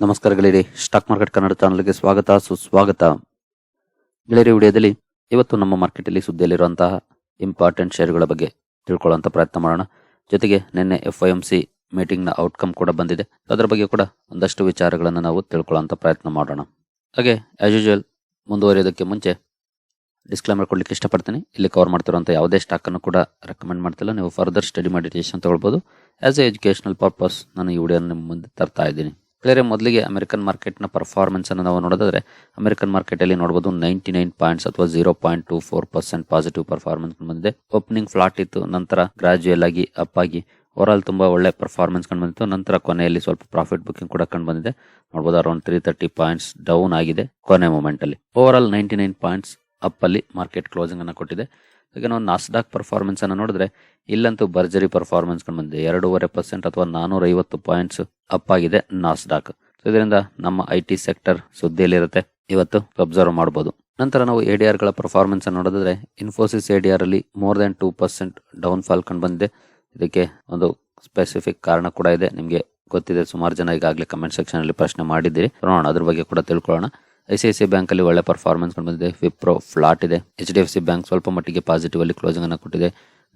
ನಮಸ್ಕಾರ ಗೆಳೆಯರಿ. Stock market Kannada ಚಾನಲ್ಗೆ ಸ್ವಾಗತ, ಸುಸ್ವಾಗತ. ಗೆಳೆಯರಿ, ವಿಡಿಯೋದಲ್ಲಿ ಇವತ್ತು ನಮ್ಮ ಮಾರ್ಕೆಟಲ್ಲಿ ಸುದ್ದಿಯಲ್ಲಿರುವಂತಹ ಇಂಪಾರ್ಟೆಂಟ್ ಶೇರ್ಗಳ ಬಗ್ಗೆ ತಿಳ್ಕೊಳ್ಳುವಂತ ಪ್ರಯತ್ನ ಮಾಡೋಣ. ಜೊತೆಗೆ ನಿನ್ನೆ ಎಫ್ ಐ ಎಂ ಸಿ ಮೀಟಿಂಗ್ನ ಔಟ್ಕಮ್ ಕೂಡ ಬಂದಿದೆ. ಅದರ ಬಗ್ಗೆ ಕೂಡ ಒಂದಷ್ಟು ವಿಚಾರಗಳನ್ನು ನಾವು ತಿಳ್ಕೊಳ್ಳೋಂಥ ಪ್ರಯತ್ನ ಮಾಡೋಣ. ಹಾಗೆ ಆ್ಯಸ್ ಯೂಶುವಲ್ ಮುಂದುವರಿಯೋದಕ್ಕೆ ಮುಂಚೆ ಡಿಸ್ಕ್ಲೈಮರ್ ಕೊಡ್ಲಿಕ್ಕೆ ಇಷ್ಟಪಡ್ತೀನಿ. ಇಲ್ಲಿ ಕವರ್ ಮಾಡ್ತಿರುವಂಥ ಯಾವುದೇ ಸ್ಟಾಕನ್ನು ಕೂಡ ರೆಕಮೆಂಡ್ ಮಾಡ್ತಿಲ್ಲ. ನೀವು ಫರ್ದರ್ ಸ್ಟಡಿ ಮೆಡಿಟೇಷನ್ ತೊಗೊಳ್ಬೋದು. ಆ್ಯಸ್ ಎ ಎಜುಕೇಷನಲ್ ಪರ್ಪಸ್ ನಾನು ಈ ವಿಡಿಯೋನ ನಿಮ್ಮ ಮುಂದೆ ತರ್ತಾ ಇದ್ದೀನಿ. ಬೇರೆ ಮೊದಲಿಗೆ ಅಮೆರಿಕನ್ ಮಾರ್ಕೆಟ್ನ ಪರ್ಫಾರ್ಮೆನ್ಸ್ ಅನ್ನು ನಾವು ನೋಡೋದಾದ್ರೆ, ಅಮೆರಿಕನ್ ಮಾರ್ಕೆಟ್ ಅಲ್ಲಿ ನೋಡಬಹುದು ನೈಂಟಿ ನೈನ್ ಪಾಯಿಂಟ್ಸ್ ಅಥವಾ zero point two four percent positive performance ಬಂದಿದೆ. ಓಪನಿಂಗ್ ಫ್ಲಾಟ್ ಇತ್ತು, ನಂತರ ಗ್ರಾಜುಯಲ್ ಆಗಿ ಅಪ್ ಆಗಿ ಓವರಾಲ್ ತುಂಬಾ ಒಳ್ಳೆ ಪರ್ಫಾರ್ಮೆನ್ಸ್ ಕಂಡು ಬಂದಿತ್ತು. ನಂತರ ಕೊನೆಯಲ್ಲಿ ಸ್ವಲ್ಪ ಪ್ರಾಫಿಟ್ ಬುಕಿಂಗ್ ಕೂಡ ಕಂಡು ಬಂದಿದೆ. ನೋಡಬಹುದು around three thirty points down ಆಗಿದೆ ಕೊನೆ ಮೂಮೆಂಟ್ ಅಲ್ಲಿ. All ninety nine points up ಅಲ್ಲಿ ಮಾರ್ಕೆಟ್ ಕ್ಲೋಸಿಂಗ್ ಅನ್ನು ಕೊಟ್ಟಿದೆ. ಈಗ ನಾವು ನಾಸ್ಡಾಕ್ ಪರ್ಫಾರ್ಮೆನ್ಸ್ ಅನ್ನು ನೋಡಿದ್ರೆ, ಇಲ್ಲಂತೂ ಭರ್ಜರಿ ಪರ್ಫಾರ್ಮೆನ್ಸ್ ಕಂಡು ಬಂದಿದೆ. ಎರಡೂವರೆ ಪರ್ಸೆಂಟ್ ಅಥವಾ ನಾನೂರ ಐವತ್ತು ಪಾಯಿಂಟ್ಸ್ ಅಪ್ ಆಗಿದೆ ನಾಸ್ಡಾಕ್ ಇದರಿಂದ ನಮ್ಮ ಐ ಟಿ ಸೆಕ್ಟರ್ ಸುದ್ದಿಯಲ್ಲಿರುತ್ತೆ. ಇವತ್ತು ಅಬ್ಸರ್ವ್ ಮಾಡಬಹುದು ನಂತರ ನಾವು ಎಡಿಆರ್ಗಳ ಪರ್ಫಾರ್ಮೆನ್ಸ್ ಅನ್ನು ನೋಡಿದ್ರೆ ಇನ್ಫೋಸಿಸ್ ಎಡಿಆರ್ ಅಲ್ಲಿ more than two percent down fall ಕಂಡು ಬಂದಿದೆ. ಇದಕ್ಕೆ ಒಂದು ಸ್ಪೆಸಿಫಿಕ್ ಕಾರಣ ಕೂಡ ಇದೆ. ನಿಮಗೆ ಗೊತ್ತಿದೆ, ಸುಮಾರು ಜನ ಈಗಾಗಲೇ ಕಮೆಂಟ್ ಸೆಕ್ಷನ್ ಅಲ್ಲಿ ಪ್ರಶ್ನೆ ಮಾಡಿದ್ದೀರಿ. ನೋಡೋಣ, ಅದ್ರ ಬಗ್ಗೆ ಕೂಡ ತಿಳ್ಕೊಳ್ಳೋಣ. I C I C bank ಅಲ್ಲಿ ಒಳ್ಳೆ ಪರ್ಫಾರ್ಮೆನ್ಸ್ ಕಂಡುಬಂದಿದೆ. ವಿಪ್ರೋ ಫ್ಲಾಟ್ ಇದೆ. H D F C bank ಸ್ವಲ್ಪ ಮಟ್ಟಿಗೆ ಪಾಸಿಟಿವ್ ಅಲ್ಲಿ ಕ್ಲೋಸಿಂಗ್ ಅನ್ನು ಕೊಟ್ಟಿದೆ.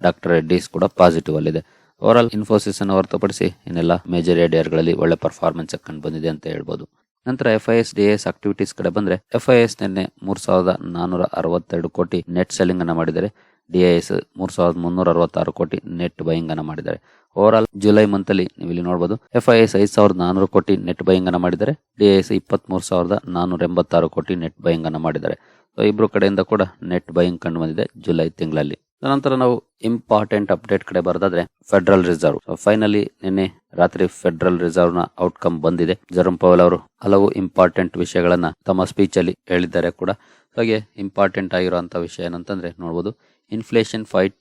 ಡಾಕ್ಟರ್ ರೆಡ್ಡಿಸ್ ಕೂಡ ಪಾಸಿಟಿವ್ ಅಲ್ಲಿದೆ. ಆಲ್ ಇನ್ಫೋಸಿಸ್ ಅನ್ನು ಹೊರತುಪಡಿಸಿ ಇನ್ನೆಲ್ಲ ಮೇಜರ್ ಏರಿಯಾಗಳಲ್ಲಿ ಒಳ್ಳೆ ಪರ್ಫಾರ್ಮೆನ್ಸ್ ಕಂಡು ಬಂದಿದೆ ಅಂತ ಹೇಳ್ಬೋದು. ನಂತರ F I S D S activities ಕಡೆ ಬಂದ್ರೆ ಎಫ್ ಐ ಎಸ್ ನಿನ್ನೆ ಮೂರು ಸಾವಿರದ ನಾನೂರ ಅರವತ್ತೆರಡು ಕೋಟಿ ನೆಟ್ ಸೆಲ್ಲಿಂಗ್ ಅನ್ನು ಮಾಡಿದ್ದಾರೆ. ಡಿಐಎಸ್ ಮೂರು ಸಾವಿರದ ಮುನ್ನೂರ ಅರವತ್ತಾರು ಕೋಟಿ ನೆಟ್ ಬೈಯಿಂಗ್ ಅನ್ನ ಮಾಡಿದ್ದಾರೆ. ಓವರ್ ಜುಲೈ ಮಂತ್ ಅಲ್ಲಿ ನೀವು ಇಲ್ಲಿ ನೋಡಬಹುದು ಎಸ್ ಐದು ಸಾವಿರದ ನಾನೂರು ಕೋಟಿ ನೆಟ್ ಬೈಯಿಂಗ್ ಅನ್ನ ಮಾಡಿದ್ದಾರೆ. ಡಿಐಎಸ್ ಇಪ್ಪತ್ತ್ ಮೂರು ಸಾವಿರದ ನಾನೂರ ಎಂಬತ್ತಾರು ಕೋಟಿ ನೆಟ್ ಬೈಯಿಂಗ್ ಅನ್ನ ಮಾಡಿದ್ದಾರೆ. ಸೊ ಇಬ್ರು ಕಡೆಯಿಂದ ಕೂಡ ನೆಟ್ ಬೈಯಿಂಗ್ ಕಂಡು ಬಂದಿದೆ ಜುಲೈ ತಿಂಗಳಲ್ಲಿ. ನಂತರ ನಾವು ಇಂಪಾರ್ಟೆಂಟ್ ಅಪ್ಡೇಟ್ ಕಡೆ ಬರೋದಾದ್ರೆ ಫೆಡರಲ್ ರಿಸರ್ವ್ ಫೈನಲಿ ನಿನ್ನೆ ರಾತ್ರಿ ಫೆಡರಲ್ ರಿಸರ್ವ್ನ ಔಟ್ಕಮ್ ಬಂದಿದೆ. ಜರಂ ಪವಲ್ ಅವರು ಹಲವು ಇಂಪಾರ್ಟೆಂಟ್ ವಿಷಯಗಳನ್ನ ತಮ್ಮ ಸ್ಪೀಚ್ ಅಲ್ಲಿ ಹೇಳಿದ್ದಾರೆ ಕೂಡ. ಹಾಗೆ ಇಂಪಾರ್ಟೆಂಟ್ ಆಗಿರುವಂತಹ ವಿಷಯ ಏನಂತಂದ್ರೆ ನೋಡಬಹುದು inflation fight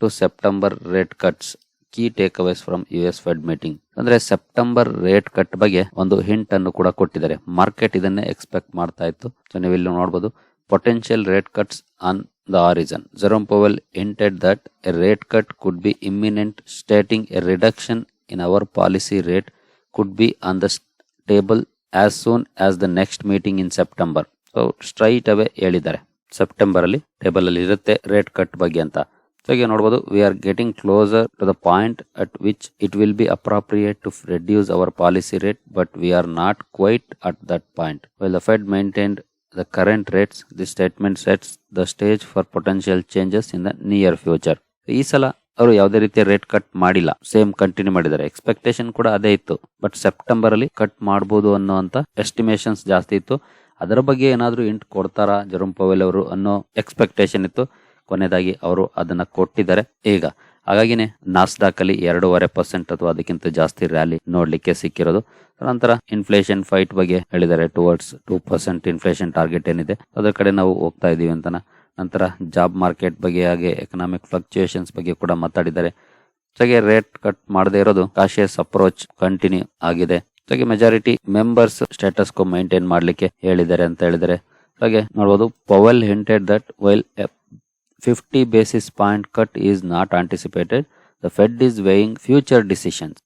to September rate cuts key takeaways from U S Fed meeting ಅಂದ್ರೆ ಸೆಪ್ಟೆಂಬರ್ ರೇಟ್ ಕಟ್ ಬಗ್ಗೆ ಒಂದು ಹಿಂಟ್ ಅನ್ನು ಕೂಡ ಕೊಟ್ಟಿದ್ದಾರೆ. ಮಾರ್ಕೆಟ್ ಇದನ್ನೇ ಎಕ್ಸ್ಪೆಕ್ಟ್ ಮಾಡ್ತಾ ಇತ್ತು. ಸೊ ನೀವಿಲ್ಲಿ ನೋಡಬಹುದು potential rate cuts on the horizon Jerome Powell hinted that a rate cut could be imminent stating a reduction in our policy rate could be on the table as soon as the next meeting in September so straight away ಹೇಳಿದ್ದಾರೆ. September ಅಲ್ಲಿ table ಅಲ್ಲಿ ಇರುತ್ತೆ rate cut ಬಗ್ಗೆ ಅಂತ. So ಈಗ ನೋಡಬಹುದು we are getting closer to the point at which it will be appropriate to reduce our policy rate but we are not quite at that point well the Fed maintained the current rates this statement sets the stage for potential changes in the near future ಈ ಸಲ ಅವರು ಯಾವುದೇ ರೀತಿಯ rate cut ಮಾಡಿಲ್ಲ. Same continue ಮಾಡಿದ್ದಾರೆ. Expectation ಕೂಡ ಅದೇ ಇತ್ತು. ಬಟ್ ಸೆಪ್ಟೆಂಬರ್ ಅಲ್ಲಿ ಕಟ್ ಮಾಡಬಹುದು ಅನ್ನೋಂತ ಎಸ್ಟಿಮೇಷನ್ಸ್ ಜಾಸ್ತಿ ಇತ್ತು. ಅದರ ಬಗ್ಗೆ ಏನಾದರೂ ಇಂಟ್ ಕೊಡ್ತಾರಾ ಜರುಮ್ ಪವೆಲ್ ಅವರು ಅನ್ನೋ ಎಕ್ಸ್ಪೆಕ್ಟೇಷನ್ ಇತ್ತು. ಕೊನೆಯದಾಗಿ ಅವರು ಅದನ್ನ ಕೊಟ್ಟಿದ್ದಾರೆ. ಈಗ, ಹಾಗಾಗಿನೇ ನಾಸ್ಡಾಕ್ ಅಲ್ಲಿ ಎರಡೂವರೆ ಪರ್ಸೆಂಟ್ ಅಥವಾ ಅದಕ್ಕಿಂತ ಜಾಸ್ತಿ ರ್ಯಾಲಿ ನೋಡ್ಲಿಕ್ಕೆ ಸಿಕ್ಕಿರೋದು. ನಂತರ ಇನ್ಫ್ಲೇಷನ್ ಫೈಟ್ ಬಗ್ಗೆ ಹೇಳಿದ್ದಾರೆ. Towards two percent inflation target ಏನಿದೆ. ಅದರ ಕಡೆ ನಾವು ಹೋಗ್ತಾ ಇದ್ದೀವಿ ಅಂತ ನಂತರ ಜಾಬ್ ಮಾರ್ಕೆಟ್ ಬಗ್ಗೆ ಹಾಗೆ ಎಕನಾಮಿಕ್ ಫ್ಲಕ್ಚುಯೇಷನ್ಸ್ ಬಗ್ಗೆ ಕೂಡ ಮಾತಾಡಿದ್ದಾರೆ. ಜೊತೆಗೆ ರೇಟ್ ಕಟ್ ಮಾಡದೇ ಇರೋದು. ಕಾಶಿಯಸ್ ಅಪ್ರೋಚ್ ಕಂಟಿನ್ಯೂ ಆಗಿದೆ. ಜೊತೆಗೆ majority members status quo maintain ಮಾಡ್ಲಿಕ್ಕೆ ಹೇಳಿದ್ದಾರೆ ಅಂತ ಹೇಳಿದರೆ ಹಾಗೆ ನೋಡಬಹುದು Powell hinted that while 50 basis point cut is not anticipated. The Fed is weighing future decisions.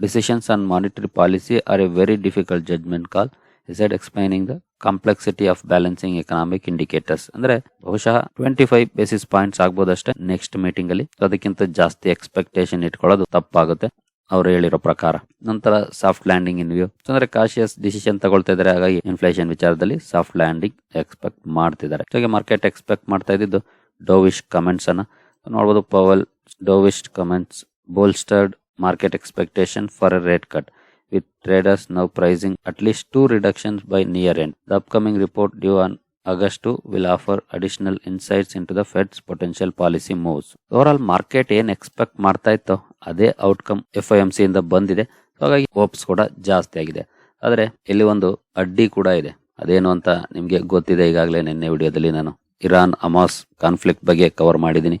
Decisions on monetary policy are a very difficult judgment call, he said, explaining the complexity of balancing economic indicators ಅಂದ್ರೆ ಬಹುಶಃ twenty five basis points ಆಗ್ಬೋದಷ್ಟೇ next meeting ಅಲ್ಲಿ ಅದಕ್ಕಿಂತ ಜಾಸ್ತಿ expectation ಇಟ್ಕೊಳ್ಳೋದು ತಪ್ಪಾಗುತ್ತೆ ಅವ್ರು ಹೇಳಿರೋ ಪ್ರಕಾರ. ನಂತರ ಸಾಫ್ಟ್ ಲ್ಯಾಂಡಿಂಗ್ ಇನ್ ವ್ಯೂ ಅಂದ್ರೆ ಕಾಶಿಯಸ್ ಡಿಸಿಷನ್ ತಗೊಳ್ತಾ ಇದ್ದಾರೆ, ಹಾಗಾಗಿ ಇನ್ಫ್ಲೇಷನ್ ವಿಚಾರದಲ್ಲಿ ಸಾಫ್ಟ್ ಲ್ಯಾಂಡಿಂಗ್ ಎಕ್ಸ್ಪೆಕ್ಟ್ ಮಾಡ್ತಿದ್ದಾರೆ. ಜೊತೆಗೆ ಮಾರ್ಕೆಟ್ ಎಕ್ಸ್ಪೆಕ್ಟ್ ಮಾಡ್ತಾ ಇದ್ದಿದ್ದು ಡೋವಿಶ್ ಕಮೆಂಟ್ಸ್ ಅನ್ನ. ನೋಡಬಹುದು Powell dovish comments bolstered market expectation for a rate cut with traders now pricing at least two reductions by near end the upcoming report due on August 2 will offer additional insights into the Fed's potential policy moves. Over market ಏನ್ expect ಮಾಡ್ತಾ ಇತ್ತೋ ಅದೇ outcome F I M C ಇಂದ ಬಂದಿದೆ. ಹಾಗಾಗಿ hopes ಕೂಡ ಜಾಸ್ತಿ ಆಗಿದೆ. ಆದರೆ ಇಲ್ಲಿ ಒಂದು ಅಡ್ಡಿ ಕೂಡ ಇದೆ. ಅದೇನು ಅಂತ ನಿಮಗೆ ಗೊತ್ತಿದೆ ಈಗಾಗಲೇ ನಿನ್ನೆ ವಿಡಿಯೋದಲ್ಲಿ ನಾನು ಇರಾನ್ ಅಮಾಸ್ ಕಾನ್ಫ್ಲಿಕ್ಟ್ ಬಗ್ಗೆ ಕವರ್ ಮಾಡಿದ್ದೀನಿ.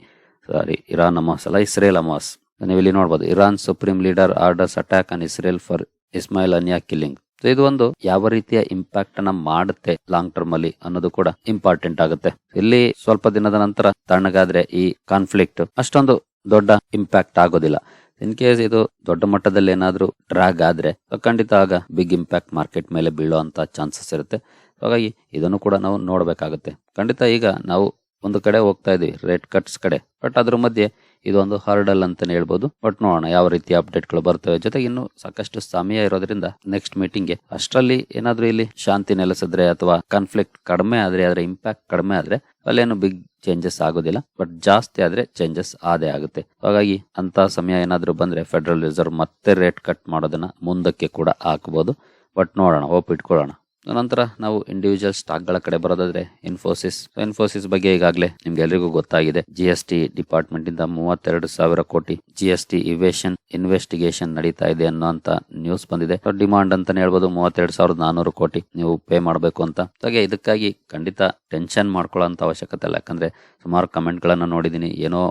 ಸಾರಿ ಇರಾನ್ ಅಮಾಸ್ ಅಲ್ಲ, ಇಸ್ರೇಲ್ ಅಮಾಸ್. ನೀವು ಇಲ್ಲಿ ನೋಡ್ಬೋದು, Iran supreme leader orders attack on Israel for Ismail Haniyeh killing ಇದು ಒಂದು ಯಾವ ರೀತಿಯ ಇಂಪ್ಯಾಕ್ಟ್ ಅನ್ನ ಮಾಡುತ್ತೆ ಲಾಂಗ್ ಟರ್ಮ್ ಅಲ್ಲಿ ಅನ್ನೋದು ಕೂಡ ಇಂಪಾರ್ಟೆಂಟ್ ಆಗುತ್ತೆ. ಇಲ್ಲಿ ಸ್ವಲ್ಪ ದಿನದ ನಂತರ ತಣ್ಣಗಾದ್ರೆ ಈ ಕಾನ್ಫ್ಲಿಕ್ಟ್ ಅಷ್ಟೊಂದು ದೊಡ್ಡ ಇಂಪ್ಯಾಕ್ಟ್ ಆಗೋದಿಲ್ಲ. ಇನ್ ಕೇಸ್ ಇದು ದೊಡ್ಡ ಮಟ್ಟದಲ್ಲಿ ಏನಾದ್ರೂ ಡ್ರಾಗ್ ಆದ್ರೆ ಖಂಡಿತ ಆಗ ಬಿಗ್ ಇಂಪ್ಯಾಕ್ಟ್ ಮಾರ್ಕೆಟ್ ಮೇಲೆ ಬೀಳುವಂತ ಚಾನ್ಸಸ್ ಇರುತ್ತೆ. ಹಾಗಾಗಿ ಇದನ್ನು ಕೂಡ ನಾವು ನೋಡಬೇಕಾಗುತ್ತೆ. ಖಂಡಿತ ಈಗ ನಾವು ಒಂದು ಕಡೆ ಹೋಗ್ತಾ ಇದೀವಿ ರೇಟ್ ಕಟ್ಸ್ ಕಡೆ. ಬಟ್ ಅದ್ರ ಮಧ್ಯೆ ಇದೊಂದು ಹರ್ಡಲ್ ಅಂತಾನೆ ಹೇಳ್ಬೋದು. ಬಟ್ ನೋಡೋಣ ಯಾವ ರೀತಿ ಅಪ್ಡೇಟ್ಗಳು ಬರ್ತವೆ. ಜೊತೆಗೆ ಇನ್ನು ಸಾಕಷ್ಟು ಸಮಯ ಇರೋದ್ರಿಂದ ನೆಕ್ಸ್ಟ್ ಮೀಟಿಂಗ್ಗೆ ಅಷ್ಟರಲ್ಲಿ ಏನಾದ್ರೂ ಇಲ್ಲಿ ಶಾಂತಿ ನೆಲೆಸಿದ್ರೆ ಅಥವಾ ಕಾನ್ಫ್ಲಿಕ್ಟ್ ಕಡಿಮೆ ಆದ್ರೆ ಅದರ ಇಂಪ್ಯಾಕ್ಟ್ ಕಡಿಮೆ ಆದ್ರೆ ಅಲ್ಲೇನು ಬಿಗ್ ಚೇಂಜಸ್ ಆಗೋದಿಲ್ಲ. ಬಟ್ ಜಾಸ್ತಿ ಆದ್ರೆ ಚೇಂಜಸ್ ಆದೇ ಆಗುತ್ತೆ. ಹಾಗಾಗಿ ಅಂತ ಸಮಯ ಏನಾದ್ರೂ ಬಂದ್ರೆ ಫೆಡರಲ್ ರಿಸರ್ವ್ ಮತ್ತೆ ರೇಟ್ ಕಟ್ ಮಾಡೋದನ್ನ ಮುಂದಕ್ಕೆ ಕೂಡ ಹಾಕಬಹುದು ಬಟ್ ನೋಡೋಣ ಹೋಪ್ ಇಟ್ಕೊಳ್ಳೋಣ. ನಂತರ ನಾವು ಇಂಡಿವಿಜುವಲ್ ಸ್ಟಾಕ್ಗಳ ಕಡೆ ಬರೋದಾದ್ರೆ ಇನ್ಫೋಸಿಸ್ ಇನ್ಫೋಸಿಸ್ ಬಗ್ಗೆ ಈಗಾಗಲೇ ನಿಮ್ಗೆ ಎಲ್ರಿಗೂ ಗೊತ್ತಾಗಿದೆ. ಜಿ ಎಸ್ ಟಿ ಡಿಪಾರ್ಟ್ಮೆಂಟ್ ಇಂದ ಮೂವತ್ತೆರಡು ಸಾವಿರ ಕೋಟಿ G S T evasion investigation ನಡೀತಾ ಇದೆ ಅನ್ನೋಂತ ನ್ಯೂಸ್ ಬಂದಿದೆ. ಡಿಮಾಂಡ್ ಅಂತಾನೆ ಹೇಳ್ಬೋದು, ಮೂವತ್ತೆರಡು ಸಾವಿರದ ನಾನೂರು ಕೋಟಿ ನೀವು ಪೇ ಮಾಡಬೇಕು ಅಂತ. ಹಾಗೆ ಇದಕ್ಕಾಗಿ ಖಂಡಿತ ಟೆನ್ಷನ್ ಮಾಡ್ಕೊಳ್ಳೋ ಅವಶ್ಯಕತೆ ಇಲ್ಲ. ಯಾಕಂದ್ರೆ ಸುಮಾರು ಕಮೆಂಟ್ ಗಳನ್ನ ನೋಡಿದೀನಿ. ಏನೋ